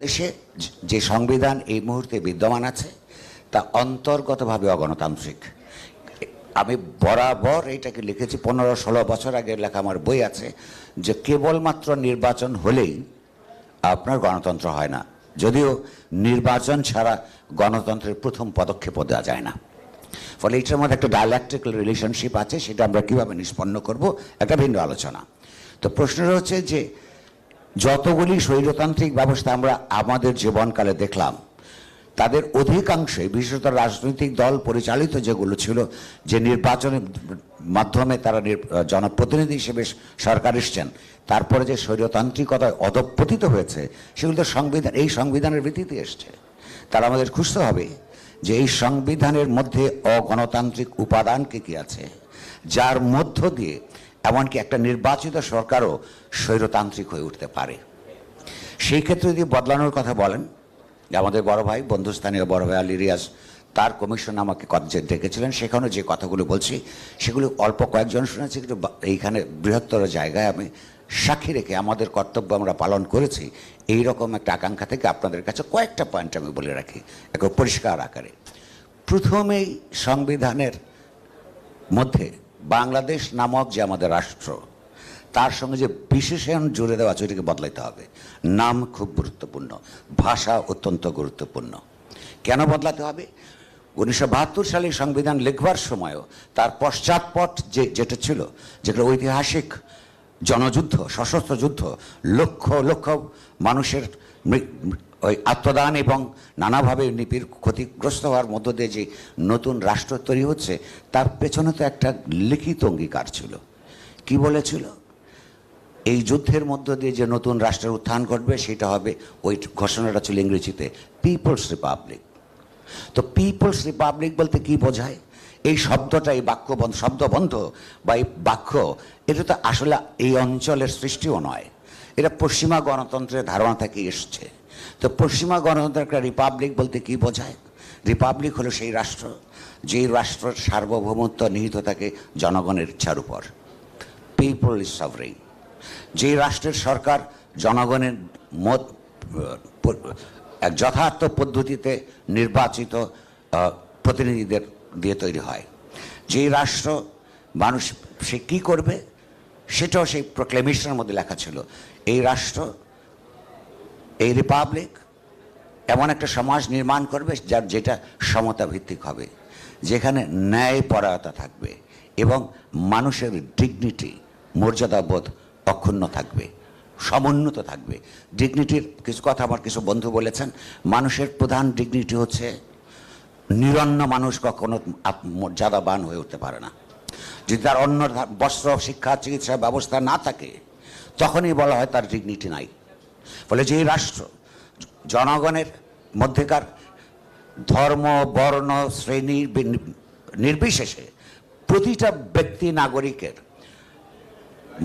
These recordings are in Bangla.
দেশে যে সংবিধান এই মুহূর্তে বিদ্যমান আছে, তা অন্তর্গতভাবে অগণতান্ত্রিক। আমি বরাবর এটাকে লিখেছি, পনেরো ষোলো বছর আগের লেখা আমার বই আছে যে কেবলমাত্র নির্বাচন হলেই আপনার গণতন্ত্র হয় না। যদিও নির্বাচন ছাড়া গণতন্ত্রের প্রথম পদক্ষেপও দেওয়া যায় না। ফলে এটার মধ্যে একটা ডায়ালেকট্রিক্যাল রিলেশনশিপ আছে, সেটা আমরা কীভাবে নিষ্পন্ন করব, একটা ভিন্ন আলোচনা। তো প্রশ্নটা হচ্ছে যে যতগুলি স্বৈরতান্ত্রিক ব্যবস্থা আমরা আমাদের জীবনকালে দেখলাম, তাদের অধিকাংশই, বিশেষত রাজনৈতিক দল পরিচালিত যেগুলো ছিল, যে নির্বাচনের মাধ্যমে তারা জনপ্রতিনিধি হিসেবে সরকার এসছেন, তারপরে যে স্বৈরতান্ত্রিকতায় অধপতিত হয়েছে, সেগুলো তো সংবিধান, এই সংবিধানের ভিত্তিতে এসছে। তারা আমাদের খুঁজতে হবে যে এই সংবিধানের মধ্যে অগণতান্ত্রিক উপাদান কি কি আছে, যার মধ্য দিয়ে এমনকি একটা নির্বাচিত সরকারও স্বৈরতান্ত্রিক হয়ে উঠতে পারে। সেই ক্ষেত্রে যদি বদলানোর কথা বলেন আমাদের বড় ভাই বন্ধুস্থানীয় বড় ভাই আলী রিয়াজ, তার কমিশন আমাকে যে ডেকেছিলেন, সেখানে যে কথাগুলো বলছি, সেগুলো অল্প কয়েকজন শুনেছি, কিন্তু এইখানে বৃহত্তর জায়গায় আমি সাক্ষী রেখে আমাদের কর্তব্য আমরা পালন করেছি, এই রকম একটা আকাঙ্ক্ষা থেকে আপনাদের কাছে কয়েকটা পয়েন্ট আমি বলে রাখি এক পরিষ্কার আকারে। প্রথমেই সংবিধানের মধ্যে বাংলাদেশ নামক যে আমাদের রাষ্ট্র, তার সঙ্গে যে বিশেষণ জুড়ে দেওয়া আছে, ওইটাকে বদলাইতে হবে। নাম খুব গুরুত্বপূর্ণ, ভাষা অত্যন্ত গুরুত্বপূর্ণ। কেন বদলাতে হবে? উনিশশো বাহাত্তর সালে সংবিধান লিখবার সময়ও তার পশ্চাৎপট যে, যেটা ছিল, যেগুলো ঐতিহাসিক জনযুদ্ধ, সশস্ত্র যুদ্ধ, লক্ষ লক্ষ মানুষের ওই আত্মদান এবং নানাভাবে নিপির ক্ষতিগ্রস্ত হওয়ার মধ্য দিয়ে যে নতুন রাষ্ট্র তৈরি হচ্ছে, তার পেছনে তো একটা লিখিত অঙ্গীকার ছিল। কি বলেছিল? এই যুদ্ধের মধ্য দিয়ে যে নতুন রাষ্ট্রের উত্থান ঘটবে, সেটা হবে ওই ঘোষণাটা ছিল ইংরেজিতে পিপলস রিপাবলিক তো পিপলস রিপাবলিক বলতে কি বোঝায়? এই শব্দটা, এই বাক্য বন্ধ শব্দবন্ধ বা এই বাক্য, এটা তো আসলে এই অঞ্চলের সৃষ্টিও নয়। এটা পশ্চিমা গণতন্ত্রের ধারণা থেকে এসছে। তো পশ্চিমা গণতন্ত্রের একটা রিপাবলিক বলতে কি বোঝায়? রিপাবলিক হলো সেই রাষ্ট্র, যেই রাষ্ট্রের সার্বভৌমত্ব নিহিত থাকে জনগণের ইচ্ছার উপর। পিপল ইজ সভরেন যে রাষ্ট্রের সরকার জনগণের মত, এক যথার্থ পদ্ধতিতে নির্বাচিত প্রতিনিধিদের দিয়ে তৈরি হয়। যে রাষ্ট্র মানুষ, সে কী করবে? সেটাও সেই প্রক্লেমেশনের মধ্যে লেখা ছিল। এই রাষ্ট্র এই রিপাবলিক এমন একটা সমাজ নির্মাণ করবে যার যেটা সমতা ভিত্তিক হবে, যেখানে ন্যায় পরায়তা থাকবে এবং মানুষের ডিগনিটি মর্যাদাবোধ অক্ষুণ্ণ থাকবে, সমুন্নত থাকবে। ডিগনিটির কিছু কথা আমার কিছু বন্ধু বলেছেন, মানুষের প্রধান ডিগনিটি হচ্ছে নিরন্ন মানুষ কখনো মর্যাদাবান হয়ে উঠতে পারে না। যদি তার অন্য বস্ত্র, শিক্ষা, চিকিৎসা ব্যবস্থা না থাকে, তখনই বলা হয় তার ডিগনিটি নাই। ফলে যে রাষ্ট্র জনগণের মধ্যেকার ধর্ম, বর্ণ, শ্রেণি নির্বিশেষে প্রতিটা ব্যক্তি নাগরিকের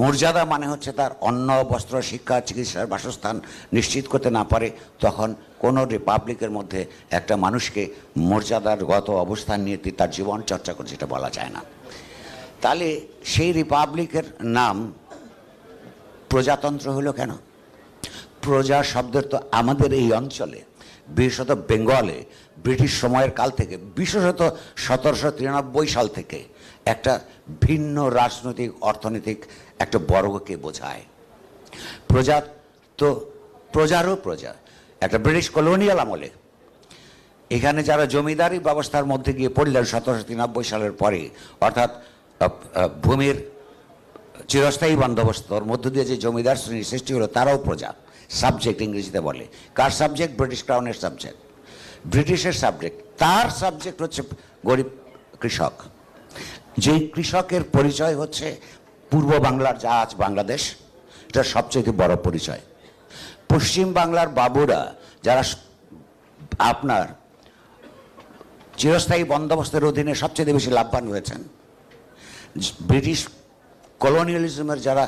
মর্যাদা মানে হচ্ছে তার অন্ন, বস্ত্র, শিক্ষা, চিকিৎসার বাসস্থান নিশ্চিত করতে না পারে, তখন কোনো রিপাবলিকের মধ্যে একটা মানুষকে মর্যাদার গত অবস্থান নিয়ে তার জীবন চর্চা করে, যেটা বলা যায় না। তাহলে সেই রিপাবলিকের নাম প্রজাতন্ত্র হলো কেন? প্রজা শব্দের তো আমাদের এই অঞ্চলে, বিশেষত বেঙ্গলে, ব্রিটিশ সময়ের কাল থেকে, বিশেষত সতেরোশো তিরানব্বই সাল থেকে, একটা ভিন্ন রাজনৈতিক, অর্থনৈতিক একটা বর্গকে বোঝায়। প্রজা তো, প্রজারও প্রজা, একটা ব্রিটিশ কলোনিয়াল আমলে। এখানে যারা জমিদারি ব্যবস্থার মধ্যে গিয়ে পড়লেন সতেরোশো তিরানব্বই সালের পরে, অর্থাৎ ভূমির চিরস্থায়ী বন্দোবস্তর মধ্য দিয়ে যে জমিদার শ্রেণির সৃষ্টি হলো, তারাও প্রজা। সাবজেক্ট ইংরেজিতে বলে। কার সাবজেক্ট ব্রিটিশ ক্রাউনের সাবজেক্ট ব্রিটিশের সাবজেক্ট তার সাবজেক্ট হচ্ছে গরিব কৃষক। যেই কৃষকের পরিচয় হচ্ছে পূর্ব বাংলার যা আজ বাংলাদেশ, এটা সবচেয়ে বড় পরিচয়। পশ্চিম বাংলার বাবুরা, যারা আপনার চিরস্থায়ী বন্দোবস্তের অধীনে সবচেয়ে বেশি লাভবান হয়েছেন, ব্রিটিশ কলোনিয়ালিজমের যারা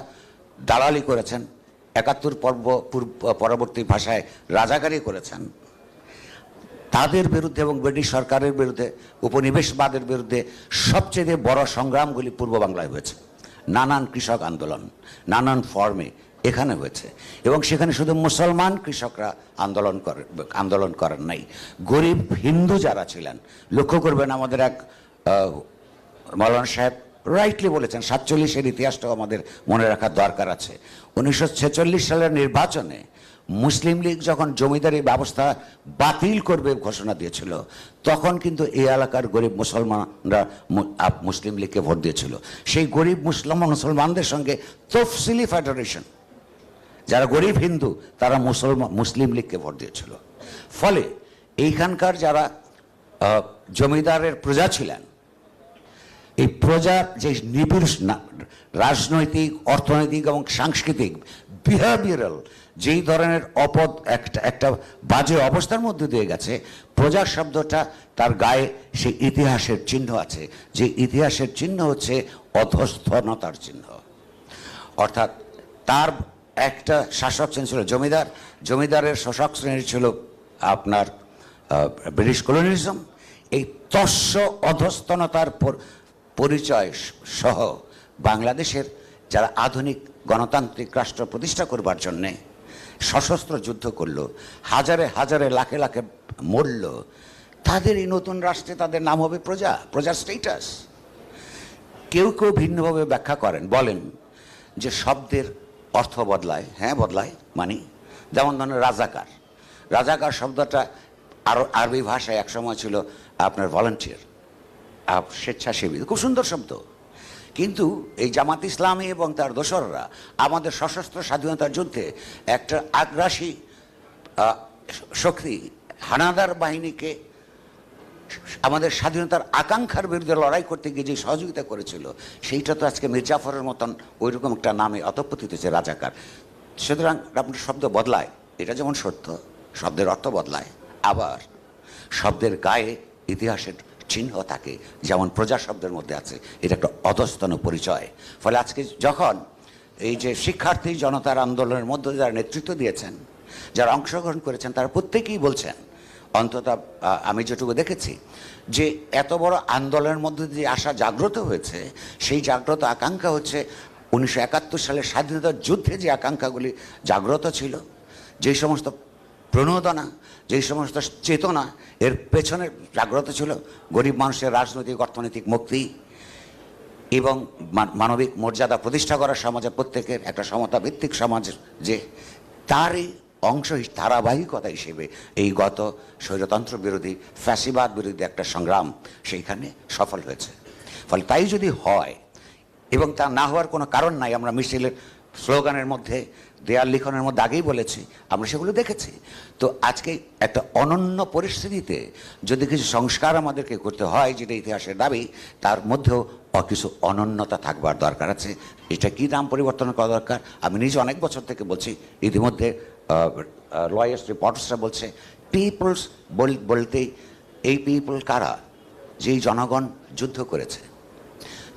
দালালি করেছেন একাত্তর পর্ব পূর্ব- পরবর্তী ভাষায় রাজাকারি করেছেন। তাদের বিরুদ্ধে এবং ব্রিটিশ সরকারের বিরুদ্ধে, উপনিবেশবাদের বিরুদ্ধে সবচেয়ে বড় সংগ্রামগুলি পূর্ব বাংলায় হয়েছে। নানান কৃষক আন্দোলন, নানান ফর্মে এখানে হয়েছে। এবং সেখানে শুধু মুসলমান কৃষকরা আন্দোলন করেন আন্দোলন করেন নাই। গরিব হিন্দু যারা ছিলেন, লক্ষ্য করবেন আমাদের এক মৌলানা সাহেব রাইটলি বলেছেন, সাতচল্লিশের ইতিহাসটাও আমাদের মনে রাখার দরকার আছে। উনিশশো ছেচল্লিশ সালের নির্বাচনে মুসলিম লীগ যখন জমিদারি ব্যবস্থা বাতিল করবে ঘোষণা দিয়েছিল, তখন কিন্তু এই এলাকার গরিব মুসলমানরা মুসলিম লীগকে ভোট দিয়েছিল। সেই গরিব মুসলিম, মুসলমানদের সঙ্গে তফসিলি ফেডারেশন যারা গরিব হিন্দু, তারা মুসলমান মুসলিম লীগকে ভোট দিয়েছিল। ফলে এইখানকার যারা জমিদারের প্রজা ছিলেন এই প্রজার যে নিবিড় রাজনৈতিক, অর্থনৈতিক এবং সাংস্কৃতিক বিহেভিয়ারাল যেই ধরনের অপদ একটা একটা বাজে অবস্থার মধ্যে দিয়ে গেছে, প্রজা শব্দটা তার গায়ে সেই ইতিহাসের চিহ্ন আছে। যে ইতিহাসের চিহ্ন হচ্ছে অধস্থনতার চিহ্ন। অর্থাৎ তার একটা শাসক শ্রেণি ছিল জমিদার। জমিদারের শাসক শ্রেণি ছিল আপনার ব্রিটিশ কলোনিজম এই তস্য অধস্তনতার পর- পরিচয় সহ বাংলাদেশের যারা আধুনিক গণতান্ত্রিক রাষ্ট্র প্রতিষ্ঠা করবার জন্যে সশস্ত্র যুদ্ধ করল, হাজারে হাজারে লাখে লাখে মরল তাদের এই নতুন রাষ্ট্রে তাদের নাম হবে প্রজা প্রজা স্টেটাস কেউ কেউ ভিন্নভাবে ব্যাখ্যা করেন, বলেন যে শব্দের অর্থ বদলায় হ্যাঁ বদলায়, মানি, যেমন ধরেন রাজাকার। রাজাকার শব্দটা আরও আরবি ভাষায় একসময় ছিল আপনার ভলান্টিয়ার স্বেচ্ছাসেবী। খুব সুন্দর শব্দ। কিন্তু এই জামাত ইসলামী এবং তার দোসররা আমাদের সশস্ত্র স্বাধীনতার যুদ্ধে একটা আগ্রাসী শক্তি, হানাদার বাহিনীকে আমাদের স্বাধীনতার আকাঙ্ক্ষার বিরুদ্ধে লড়াই করতে গিয়ে যে সহযোগিতা করেছিল, সেইটা তো আজকে মির্জাফরের মতন ওইরকম একটা নামে অতঃপতিত হয়েছে রাজাকার। সুতরাং আপনার শব্দ বদলায়। এটা যেমন সত্য, শব্দের অর্থ বদলায়। আবার শব্দের গায়ে ইতিহাসের চিহ্ন থাকে যেমন প্রজা শব্দের মধ্যে আছে, এটা একটা অধস্তন পরিচয়। ফলে আজকে যখন এই যে শিক্ষার্থী জনতার আন্দোলনের মধ্যে যারা নেতৃত্ব দিয়েছেন, যারা অংশগ্রহণ করেছেন, তারা প্রত্যেকেই বলছেন, অন্তত আমি যেটুকু দেখেছি, যে এত বড় আন্দোলনের মধ্যে দিয়ে আসা জাগ্রত হয়েছে, সেই জাগ্রত আকাঙ্ক্ষা হচ্ছে উনিশশো একাত্তর সালের স্বাধীনতার যুদ্ধে যে আকাঙ্ক্ষাগুলি জাগ্রত ছিল যেই সমস্ত প্রণোদনা যেই সমস্ত চেতনা এর পেছনে জাগ্রত ছিল, গরিব মানুষের রাজনৈতিক, অর্থনৈতিক মুক্তি এবং মানবিক মর্যাদা প্রতিষ্ঠা করা সমাজে প্রত্যেকের একটা সমতা ভিত্তিক সমাজ যে তারই অংশ ধারাবাহিকতা হিসেবে এই গত স্বৈরতন্ত্র বিরোধী, ফ্যাসিবাদ বিরোধী একটা সংগ্রাম সেইখানে সফল হয়েছে। ফলে তাই যদি হয় এবং তা না হওয়ার কোনো কারণ নাই, আমরা মিছিলের স্লোগানের মধ্যে দেয়াল লিখনের মধ্যে আগেই বলেছি, আমরা সেগুলো দেখেছি। তো আজকে একটা অনন্য পরিস্থিতিতে যদি কিছু সংস্কার আমাদেরকে করতে হয়, যেটা ইতিহাসের দাবি, তার মধ্যেও কিছু অনন্যতা থাকবার দরকার আছে। এটা কি নাম পরিবর্তন করা দরকার? আমি নিজে অনেক বছর থেকে বলছি, ইতিমধ্যে লয়ার্স রিপোর্টার্সরা বলছে পিপলস বলতেই এই পিপল কারা? যেই জনগণ যুদ্ধ করেছে।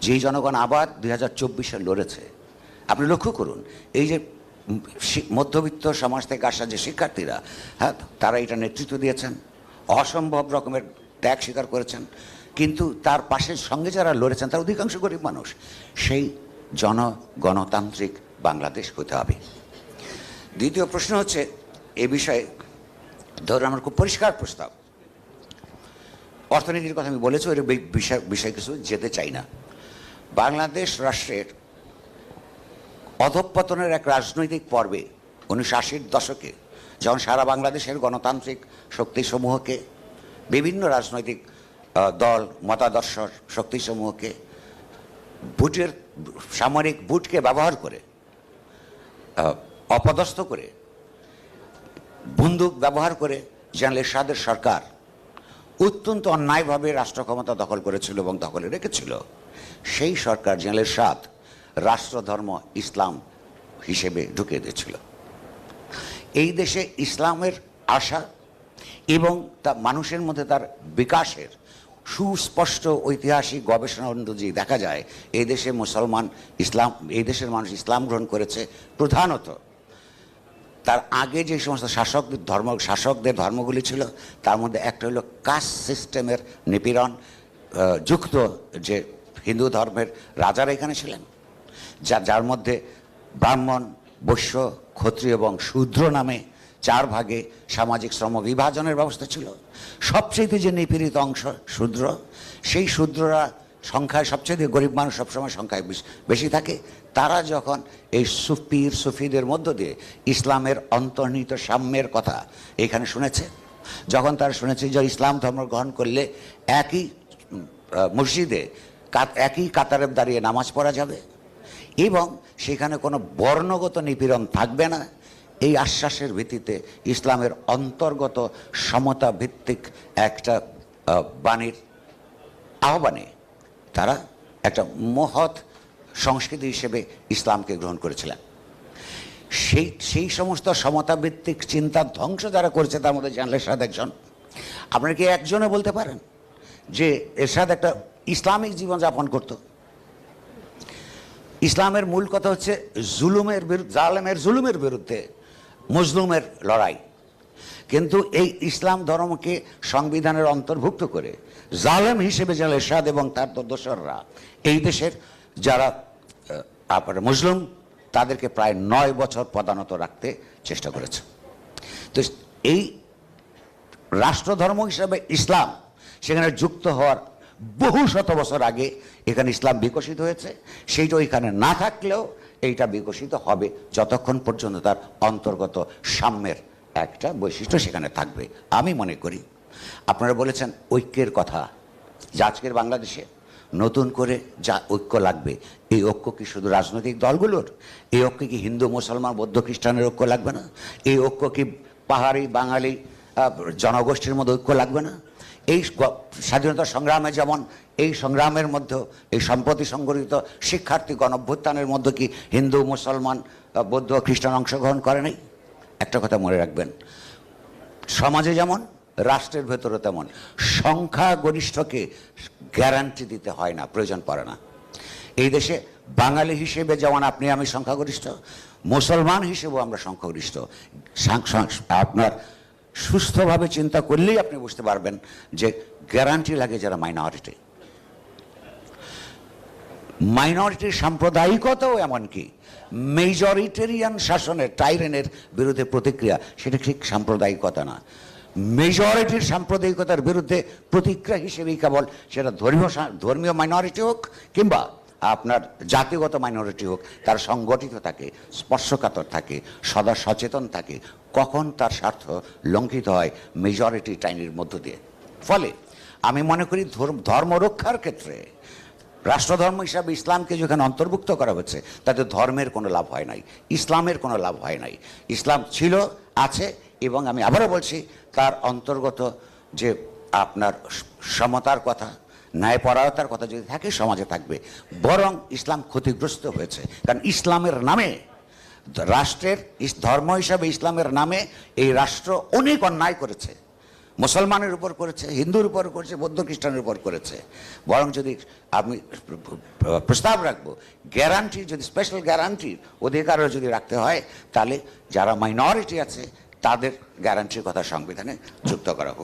যেই জনগণ আবার দুই হাজার চব্বিশে লড়েছে। আপনি লক্ষ্য করুন, এই যে মধ্যবিত্ত সমাজ থেকে আসা যে শিক্ষার্থীরা হ্যাঁ তারা এটা নেতৃত্ব দিয়েছেন, অসম্ভব রকমের ত্যাগ স্বীকার করেছেন, কিন্তু তার পাশের সঙ্গে যারা লড়েছেন, তার অধিকাংশ গরিব মানুষ, সেই জনগণতান্ত্রিক বাংলাদেশ হতে হবে। দ্বিতীয় প্রশ্ন হচ্ছে, এ বিষয়ে ধরুন আমার খুব পরিষ্কার প্রস্তাব। অর্থনীতির কথা আমি বলেছি, ওই বিষয় বিষয় কিছু যেতে চাই না। বাংলাদেশ রাষ্ট্রের অধঃপতনের এক রাজনৈতিক পর্বে উনিশশো আশির দশকে যখন সারা বাংলাদেশের গণতান্ত্রিক শক্তিসমূহকে, বিভিন্ন রাজনৈতিক দল, মতাদর্শ শক্তিসমূহকে বুটের সামরিক বুটকে ব্যবহার করে অপদস্থ করে, বন্দুক ব্যবহার করে জেনারেল এরশাদের সরকার অত্যন্ত অন্যায়ভাবে রাষ্ট্র ক্ষমতা দখল করেছিল এবং দখলে রেখেছিল, সেই সরকার জেনারেল এরশাদ রাষ্ট্রধর্ম ইসলাম হিসেবে ঢুকিয়ে দিয়েছিল। এই দেশে ইসলামের আশা এবং তা মানুষের মধ্যে তার বিকাশের সুস্পষ্ট ঐতিহাসিক গবেষণা অনুযায়ী দেখা যায়, এই দেশে মুসলমান ইসলাম, এই দেশের মানুষ ইসলাম গ্রহণ করেছে প্রধানত তার আগে যে সমস্ত শাসকদের ধর্ম, শাসকদের ধর্মগুলি ছিল, তার মধ্যে একটা হলো কাস্ট সিস্টেমের নিপীড়ন যুক্ত যে হিন্দু ধর্মের রাজারা এখানে ছিলেন। যা যার মধ্যে ব্রাহ্মণ, বৈশ্য, ক্ষত্রিয় এবং শূদ্র নামে চার ভাগে সামাজিক শ্রম বিভাজনের ব্যবস্থা ছিল। সবচেয়ে যে নিপীড়িত অংশ শূদ্র, সেই শূদ্ররা সংখ্যায় সবচেয়ে গরিব মানুষ সবসময় সংখ্যায় বেশ- থাকে। তারা যখন এই সুফির, সুফিদের মধ্য দিয়ে ইসলামের অন্তর্নিহিত সাম্যের কথা এখানে শুনেছে, যখন তারা শুনেছে যে ইসলাম ধর্ম গ্রহণ করলে একই মসজিদে একই কাতারে দাঁড়িয়ে নামাজ পড়া যাবে এবং সেখানে কোনো বর্ণগত নিপীড়ন থাকবে না। এই আশ্বাসের ভিত্তিতে ইসলামের অন্তর্গত সমতা ভিত্তিক একটা বাণীর আহ্বানে তারা একটা মহৎ সংস্কৃতি হিসেবে ইসলামকে গ্রহণ করেছিলেন। সেই সেই সমস্ত সমতাভিত্তিক চিন্তার ধ্বংস যারা করেছে তার মধ্যে জানলে এরশাদ একজন। আপনারা কি একজনে বলতে পারেন যে এরশাদ একটা ইসলামিক জীবনযাপন করত? ইসলামের মূল কথা হচ্ছে জুলুমের বিরুদ্ধে জালেমের জুলুমের বিরুদ্ধে মজলুমের লড়াই। কিন্তু এই ইসলাম ধর্মকে সংবিধানের অন্তর্ভুক্ত করে জালেম হিসেবে যেন এরশাদ এবং তার দোসররা, এই দেশের যারা আপনার মুসলিম তাদেরকে প্রায় নয় বছর পদানত রাখতে চেষ্টা করেছে। তো এই রাষ্ট্রধর্ম হিসাবে ইসলাম সেখানে যুক্ত হওয়ার বহু শত বছর আগে এখানে ইসলাম বিকশিত হয়েছে। সেইটা এখানে না থাকলেও এইটা বিকশিত হবে যতক্ষণ পর্যন্ত তার অন্তর্গত সাম্যের একটা বৈশিষ্ট্য সেখানে থাকবে। আমি মনে করি, আপনারা বলেছেন ঐক্যের কথা, যে আজকের বাংলাদেশে নতুন করে যা ঐক্য লাগবে, এই ঐক্য কি শুধু রাজনৈতিক দলগুলোর? এই ঐক্য কি হিন্দু, মুসলমান, বৌদ্ধ খ্রিস্টানের ঐক্য লাগবে না? এই ঐক্য কি পাহাড়ি বাঙালি জনগোষ্ঠীর মধ্যে ঐক্য লাগবে না? এই স্বাধীনতা সংগ্রামে যেমন এই সংগ্রামের মধ্যে এই সম্প্রতি সংগঠিত শিক্ষার্থী গণভ্যুত্থানের মধ্যে কি হিন্দু, মুসলমান বৌদ্ধ, খ্রিস্টান অংশগ্রহণ করে নাই? একটা কথা মনে রাখবেন। সমাজে যেমন, রাষ্ট্রের ভেতরে তেমন, সংখ্যাগরিষ্ঠকে গ্যারান্টি দিতে হয় না, প্রয়োজন পড়ে না। এই দেশে বাঙালি হিসেবে যেমন আপনি আমি সংখ্যাগরিষ্ঠ, মুসলমান হিসেবেও আমরা সংখ্যাগরিষ্ঠ। আপনার সুস্থভাবে চিন্তা করলেই আপনি বুঝতে পারবেন যে গ্যারান্টি লাগে যারা মাইনরিটি মাইনরিটির সাম্প্রদায়িকতাও এমনকি মেজরিটেরিয়ান শাসনের টাইরেনের বিরুদ্ধে প্রতিক্রিয়া, সেটা ঠিক সাম্প্রদায়িকতা না। মেজরিটির সাম্প্রদায়িকতার বিরুদ্ধে প্রতিক্রিয়া হিসেবেই কেবল সেটা ধর্মীয় ধর্মীয় মাইনরিটি হোক কিংবা আপনার জাতিগত মাইনরিটি হোক, তার সংগঠিত থাকে, স্পর্শকাতর থাকে, সদা সচেতন থাকে, কখন তার স্বার্থ লঙ্ঘিত হয় মেজরিটি টাইনের মধ্য দিয়ে। ফলে আমি মনে করি ধর্ম রক্ষার ক্ষেত্রে, রাষ্ট্রধর্ম হিসাবে ইসলামকে যেখানে অন্তর্ভুক্ত করা হচ্ছে, তাতে ধর্মের কোনো লাভ হয় নাই, ইসলামের কোনো লাভ হয় নাই। ইসলাম ছিল, আছে, এবং আমি আবারও বলছি, তার অন্তর্গত যে আপনার সমতার কথা ন্যায়পরায়তার কথা যদি থাকে, সমাজে থাকবে। বরং ইসলাম ক্ষতিগ্রস্ত হয়েছে। কারণ ইসলামের নামে, রাষ্ট্রের ধর্ম হিসাবে ইসলামের নামে এই রাষ্ট্র অনেক অন্যায় করেছে। মুসলমানের উপর করেছে, হিন্দুর উপর করেছে, বৌদ্ধ খ্রিস্টানের উপর করেছে। বরং যদি আমি প্রস্তাব রাখব গ্যারান্টি যদি স্পেশাল গ্যারান্টির অধিকারও যদি রাখতে হয়, তাহলে যারা মাইনরিটি আছে, তাদের গ্যারান্টির কথা সংবিধানে যুক্ত করা হোক।